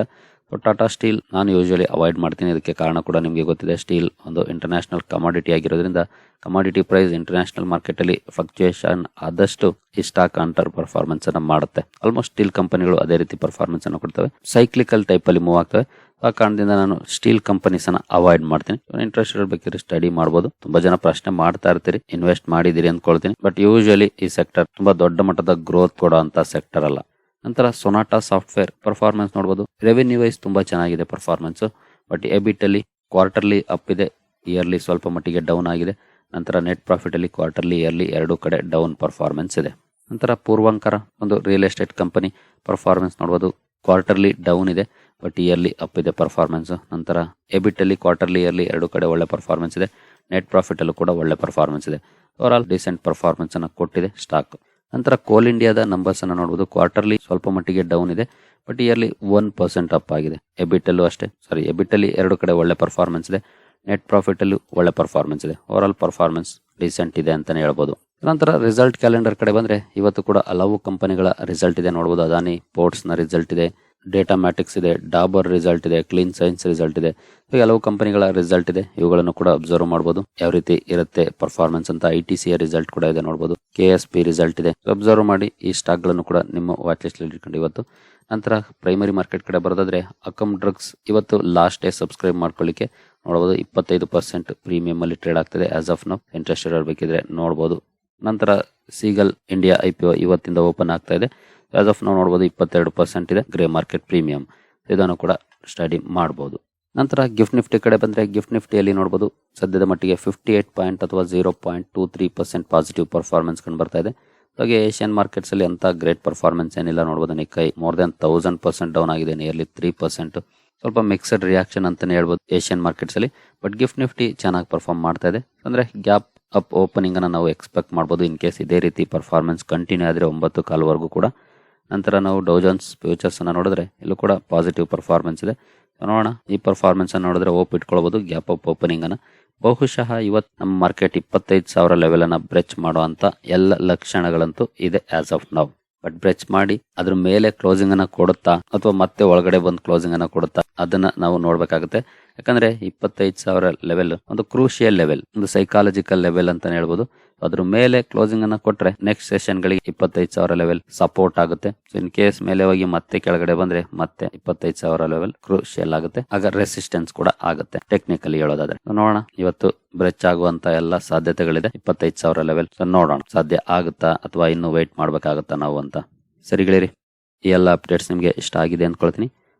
ಟಾಟಾ ಸ್ಟೀಲ್ ನಾನು ಯೂಶಲಿ ಅವಾಯ್ಡ್ ಮಾಡ್ತೀನಿ. ಇದಕ್ಕೆ ಕಾರಣ ಕೂಡ ನಿಮಗೆ ಗೊತ್ತಿದೆ, ಸ್ಟೀಲ್ ಒಂದು ಇಂಟರ್ನ್ಯಾಷನಲ್ ಕಮಾಡಿಟಿ ಆಗಿರೋದ್ರಿಂದ ಕಮಾಡಿಟಿ ಪ್ರೈಸ್ ಇಂಟರ್ನ್ಯಾಷನಲ್ ಮಾರ್ಕೆಟಲ್ಲಿ ಫ್ಲಕ್ಚುಯೇಷನ್ ಆದಷ್ಟು ಈ ಸ್ಟಾಕ್ ಅಂಟರ್ ಪರ್ಫಾರ್ಮೆನ್ಸ್ ಅನ್ನು ಮಾಡುತ್ತೆ. ಆಲ್ಮೋಸ್ಟ್ ಸ್ಟೀಲ್ ಕಂಪನಿಗಳು ಅದೇ ರೀತಿ ಪರ್ಫಾರ್ಮೆನ್ಸ್ ಅನ್ನು ಕೊಡ್ತವೆ. ಸೈಕ್ಲಿಕಲ್ ಟೈಪ್ ಅಲ್ಲಿ ಮೂವ್ ಆಗ್ತವೆ. ಆ ಕಾರಣದಿಂದ ನಾನು ಸ್ಟೀಲ್ ಕಂಪನೀಸ್ ಅನ್ನ ಅವಾಯ್ಡ್ ಮಾಡ್ತೀನಿ. ಇಂಟ್ರೆಸ್ಟ್ ಇರಬೇಕಿದ್ರೆ ಸ್ಟಡಿ ಮಾಡಬಹುದು ತುಂಬಾ ಜನ ಪ್ರಶ್ನೆ ಮಾಡ್ತಾ ಇರ್ತೀರಿ ಇನ್ವೆಸ್ಟ್ ಮಾಡಿದಿರಿ ಅಂದ್ಕೊಳ್ತೀನಿ. ಬಟ್ ಯೂಶಲಿ ಈ ಸೆಕ್ಟರ್ ತುಂಬಾ ದೊಡ್ಡ ಮಟ್ಟದ ಗ್ರೋತ್ ಕೊಡೋ ಸೆಕ್ಟರ್ ಅಲ್ಲ. ನಂತರ ಸೊನಾಟಾ ಸಾಫ್ಟ್ವೇರ್ ಪರ್ಫಾರ್ಮೆನ್ಸ್ ನೋಡಬಹುದು ರೆವೆನ್ಯೂ ವೈಸ್ ತುಂಬಾ ಚೆನ್ನಾಗಿದೆ ಪರ್ಫಾರ್ಮೆನ್ಸ್ ಬಟ್ ಎಬಿಟಲ್ಲಿ ಕ್ವಾರ್ಟರ್ಲಿ ಅಪ್ ಇದೆ. ಇಯರ್ಲಿ ಸ್ವಲ್ಪ ಮಟ್ಟಿಗೆ ಡೌನ್ ಆಗಿದೆ. ನಂತರ ನೆಟ್ ಪ್ರಾಫಿಟ್ ಅಲ್ಲಿ ಕ್ವಾರ್ಟರ್ಲಿ ಇಯರ್ಲಿ ಎರಡು ಕಡೆ ಡೌನ್ ಪರ್ಫಾರ್ಮೆನ್ಸ್ ಇದೆ. ನಂತರ ಪೂರ್ವಾಂಕರ ಒಂದು ರಿಯಲ್ ಎಸ್ಟೇಟ್ ಕಂಪನಿ ಪರ್ಫಾರ್ಮೆನ್ಸ್ ನೋಡಬಹುದು ಕ್ವಾರ್ಟರ್ಲಿ ಡೌನ್ ಇದೆ ಬಟ್ ಇಯರ್ಲಿ ಅಪ್ ಇದೆ ಪರ್ಫಾರ್ಮೆನ್ಸ್ ನಂತರ ಎಬಿಟಲ್ಲಿ ಕ್ವಾರ್ಟರ್ಲಿ ಇಯರ್ಲಿ ಎರಡು ಕಡೆ ಒಳ್ಳೆ ಪರ್ಫಾರ್ಮೆನ್ಸ್ ಇದೆ. ನೆಟ್ ಪ್ರಾಫಿಟ್ ಅಲ್ಲೂ ಕೂಡ ಒಳ್ಳೆ ಪರ್ಫಾರ್ಮೆನ್ಸ್ ಇದೆ. ಓವರ್ ಆಲ್ ಡಿಸೆಂಟ್ ಪರ್ಫಾರ್ಮೆನ್ಸ್ ಅನ್ನು ಕೊಟ್ಟಿದೆ ಸ್ಟಾಕ್ ನಂತರ ಕೋಲ್ ಇಂಡಿಯಾದ ನಂಬರ್ಸ್ ಅನ್ನು ನೋಡಬಹುದು ಕ್ವಾರ್ಟರ್ಲಿ ಸ್ವಲ್ಪ ಮಟ್ಟಿಗೆ ಡೌನ್ ಇದೆ but yearly one percent up ಆಗಿದೆ. ಎಬಿಟಲ್ಲೂ ಅಷ್ಟೇ. ಸಾರಿ ಎಬಿಟಲ್ಲಿ ಎರಡು ಕಡೆ ಒಳ್ಳೆ ಪರ್ಫಾರ್ಮೆನ್ಸ್ ಇದೆ. ನೆಟ್ ಪ್ರಾಫಿಟ್ ಅಲ್ಲೂ ಒಳ್ಳೆ ಪರ್ಫಾರ್ಮೆನ್ಸ್ ಇದೆ. ಓವರ್ ಆಲ್ ಪರ್ಫಾರ್ಮೆನ್ಸ್ ಡಿಸೆಂಟ್ ಇದೆ ಅಂತಾನೆ ಹೇಳ್ಬೋದು. ನಂತರ ರಿಸಲ್ಟ್ ಕ್ಯಾಲೆಂಡರ್ ಕಡೆ ಬಂದರೆ, ಇವತ್ತು ಕೂಡ ಹಲವು ಕಂಪನಿಗಳ ರಿಸಲ್ಟ್ ಇದೆ ನೋಡ್ಬೋದು. ಅದಾನಿ ಪೋರ್ಟ್ಸ್ನ ರಿಸಲ್ಟ್ ಇದೆ. ಡೇಟಾ ಮ್ಯಾಟಿಕ್ಸ್ ಇದೆ, ಡಾಬರ್ ರಿಸಲ್ಟ್ ಇದೆ, ಕ್ಲೀನ್ ಸೈನ್ಸ್ ರಿಸಲ್ಟ್ ಇದೆ. ಕೆಲವು ಕಂಪನಿಗಳ ರಿಸಲ್ಟ್ ಇದೆ. ಇವುಗಳನ್ನು ಕೂಡ ಅಬ್ಸರ್ವ್ ಮಾಡಬಹುದು ಯಾವ ರೀತಿ ಇರುತ್ತೆ ಪರ್ಫಾರ್ಮೆನ್ಸ್ ಅಂತ ಐ ಟಿ ಸಿ ರಿಸಲ್ಟ್ ಕೂಡ ಇದೆ ನೋಡಬಹುದು ಕೆ ಪಿ ರಿಸಲ್ಟ್ ಇದೆ. ಅಬ್ಸರ್ವ್ ಮಾಡಿ ಈ ಸ್ಟಾಕ್ಗಳನ್ನು ಕೂಡ ನಿಮ್ಮ ವಾಚ್ ಲಿಸ್ಟ್ ಇಟ್ಕೊಂಡು ಇವತ್ತು. ನಂತರ ಪ್ರೈಮರಿ ಮಾರ್ಕೆಟ್ ಕಡೆ ಬರೋದಾದ್ರೆ ಅಕಮ್ ಡ್ರಗ್ಸ್ ಇವತ್ತು ಲಾಸ್ಟ್ ಡೇ ಸಬ್ಸ್ಕ್ರೈಬ್ ಮಾಡ್ಕೊಳ್ಳಿಕ್ಕೆ ನೋಡಬಹುದು ಇಪ್ಪತ್ತೈದು ಪರ್ಸೆಂಟ್ ಪ್ರೀಮಿಯಂ ಅಲ್ಲಿ ಟ್ರೇಡ್ ಆಗ್ತದೆ ಆಸ್ ಆಫ್ ನೌ ಇಂಟ್ರೆಸ್ಟ್ ಇರಬೇಕಿದ್ರೆ ನೋಡಬಹುದು ನಂತರ Ceigall India I P O ಇವತ್ತಿಂದ ಓಪನ್ ಆಗ್ತಾ ಇದೆ. ಆಸ್ ಆಫ್ ನಾವು ನೋಡ್ಬೋದು ಇಪ್ಪತ್ತೆರಡು ಪರ್ಸೆಂಟ್ ಇದೆ. ಗ್ರೇ ಮಾರ್ಕೆಟ್ ಪ್ರೀಮಿಯಂ ಇದನ್ನು ಕೂಡ ಸ್ಟಡಿ ಮಾಡ್ಬೋದು. ನಂತರ ಗಿಫ್ಟ್ ನಿಫ್ಟಿ ಕಡೆ ಬಂದರೆ ಗಿಫ್ಟ್ ನಿಫ್ಟಿಯಲ್ಲಿ ನೋಡ್ಬೋದು. ಸದ್ಯದ ಮಟ್ಟಿಗೆ ಫಿಫ್ಟಿ ಏಟ್ ಪಾಯಿಂಟ್ ಅಥವಾ zero point two three percent positive performance ಕಂಡು ಬರ್ತಾ ಇದೆ. ಹಾಗೆ ಏಷ್ಯನ್ ಮಾರ್ಕೆಟ್ಸಲ್ಲಿ ಅಂತ ಗ್ರೇಟ್ ಪರ್ಫಾರ್ಮೆನ್ಸ್ ಏನಿಲ್ಲ ನೋಡ್ಬೋದು. Nikkei more than thousand percent down ಆಗಿದೆ. ನಿಯರ್ಲಿ ತ್ರೀ ಪರ್ಸೆಂಟ್ ಸ್ವಲ್ಪ ಮಿಕ್ಸಡ್ ರಿಯಾಕ್ಷನ್ ಅಂತಲೇ ಹೇಳ್ಬೋದು ಏಷ್ಯನ್ ಮಾರ್ಕೆಟ್ಸಲ್ಲಿ ಬಟ್ ಗಿಫ್ಟ್ ನಿಫ್ಟಿ ಚೆನ್ನಾಗಿ ಪರ್ಫಾರ್ಮ್ ಮಾಡ್ತಾ ಇದೆ. ಅಂದರೆ ಗ್ಯಾಪ್ ಅಪ್ ಓಪನಿಂಗನ್ನು ನಾವು ಎಕ್ಸ್ಪೆಕ್ಟ್ ಮಾಡ್ಬೋದು. ಇನ್ ಕೇಸ್ ಇದೇ ರೀತಿ ಪರ್ಫಾರ್ಮೆನ್ಸ್ ಕಂಟಿನ್ಯೂ ಆದರೆ ಒಂಬತ್ತು ಕಾಲ್ವರೆಗೂ ಕೂಡ. ನಂತರ ನಾವು ಡೌಜನ್ಸ್ ಫ್ಯೂಚರ್ಸ್ ಅನ್ನ ನೋಡಿದ್ರೆ ಇಲ್ಲೂ ಕೂಡ ಪಾಸಿಟಿವ್ ಪರ್ಫಾರ್ಮೆನ್ಸ್ ಇದೆ. ನೋಡೋಣ. ಈ ಪರ್ಫಾರ್ಮೆನ್ಸ್ ಅನ್ನು ನೋಡಿದ್ರೆ ಓಪ್ ಇಟ್ಕೊಳ್ಬಹುದು ಗ್ಯಾಪ್ ಅಪ್ ಓಪನಿಂಗ್ ಅನ್ನ. ಬಹುಶಃ ಇವತ್ತು ನಮ್ಮ ಮಾರ್ಕೆಟ್ ಇಪ್ಪತ್ತೈದು ಸಾವಿರ ಲೆವೆಲ್ ಅನ್ನ ಬ್ರೆಚ್ ಮಾಡುವಂತ ಎಲ್ಲ ಲಕ್ಷಣಗಳಂತೂ ಇದೆ as of now but breach ಮಾಡಿ, ಅದ್ರ ಮೇಲೆ ಕ್ಲೋಸಿಂಗ್ ಅನ್ನ ಕೊಡುತ್ತಾ, ಅಥವಾ ಮತ್ತೆ ಒಳಗಡೆ ಬಂದು ಕ್ಲೋಸಿಂಗ್ ಅನ್ನ ಕೊಡುತ್ತಾ, ಅದನ್ನ ನಾವು ನೋಡ್ಬೇಕಾಗುತ್ತೆ. ಯಾಕಂದ್ರೆ ಇಪ್ಪತ್ತೈದು ಸಾವಿರ ಲೆವೆಲ್ ಒಂದು ಕ್ರೂಷಿಯಲ್ ಲೆವೆಲ್ ಒಂದು ಸೈಕಾಲಜಿಕಲ್ ಲೆವೆಲ್ ಅಂತಾನೆ ಹೇಳ್ಬೋದು. ಅದ್ರ ಮೇಲೆ ಕ್ಲೋಸಿಂಗ್ ಅನ್ನ ಕೊಟ್ರೆ ನೆಕ್ಸ್ಟ್ ಸೆಷನ್ ಗಳಿಗೆ ಇಪ್ಪತ್ತೈದು ಸಾವಿರ ಲೆವೆಲ್ ಸಪೋರ್ಟ್ ಆಗುತ್ತೆ. ಇನ್ ಕೇಸ್ ಮೇಲೆ ಹೋಗಿ ಮತ್ತೆ ಕೆಳಗಡೆ ಬಂದ್ರೆ ಮತ್ತೆ ಇಪ್ಪತ್ತೈದು ಸಾವಿರ ಲೆವೆಲ್ ಕ್ರೂಷಿಯಲ್ ಆಗುತ್ತೆ. ಆಗ ರೆಸಿಸ್ಟೆನ್ಸ್ ಕೂಡ ಆಗುತ್ತೆ ಟೆಕ್ನಿಕಲಿ ಹೇಳೋದಾದ್ರೆ. ನೋಡೋಣ. ಇವತ್ತು ಬ್ರೆಚ್ ಆಗುವಂತ ಎಲ್ಲ ಸಾಧ್ಯತೆಗಳಿದೆ. ಇಪ್ಪತ್ತೈದು ಸಾವಿರ ಲೆವೆಲ್ ನೋಡೋಣ. ಸಾಧ್ಯ ಆಗುತ್ತಾ ಅಥವಾ ಇನ್ನು ವೇಟ್ ಮಾಡ್ಬೇಕಾಗತ್ತಾ ನಾವು ಅಂತ. ಸರಿ ಗೆಳೆಯರಿ ಈ ಎಲ್ಲ ಅಪ್ಡೇಟ್ಸ್ ನಿಮಗೆ ಇಷ್ಟ ಆಗಿದೆ ಅಂದ್ಕೊಳ್ತೀನಿ.